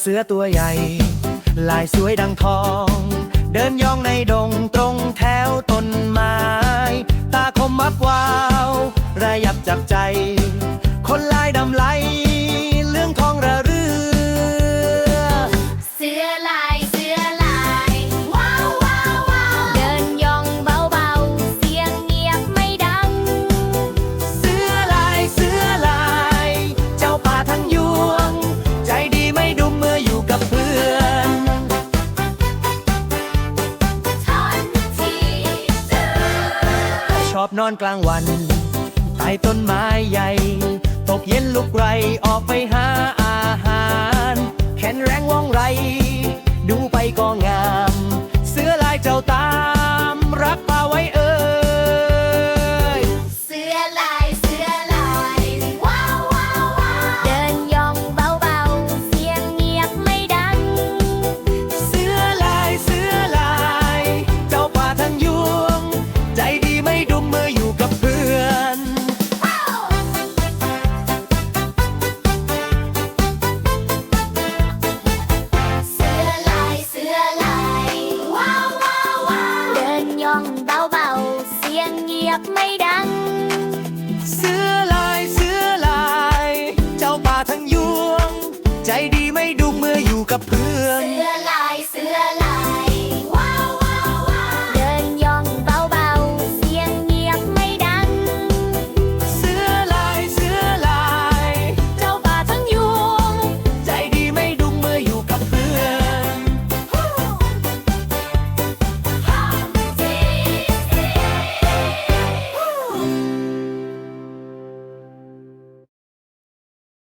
เสือตัวใหญ่ ลายสวยดังทอง เดินย่องในดงตรงแถวต้นไม้ ตาคมมับวาว ระยับจับใจ คนลายดำไหล นอนกลางวันใต้ต้นไม้ใหญ่ ตกเย็นลุกไรออกไปหาอาหาร แขนแรงว่องไร ดูไปก็งาม เดินย่องเบาๆ เสียงเงียบไม่ดัง เสือลายเสือลาย เจ้าป่าทั้งยวง ใจดีไม่ดุมเมื่ออยู่กับเพื่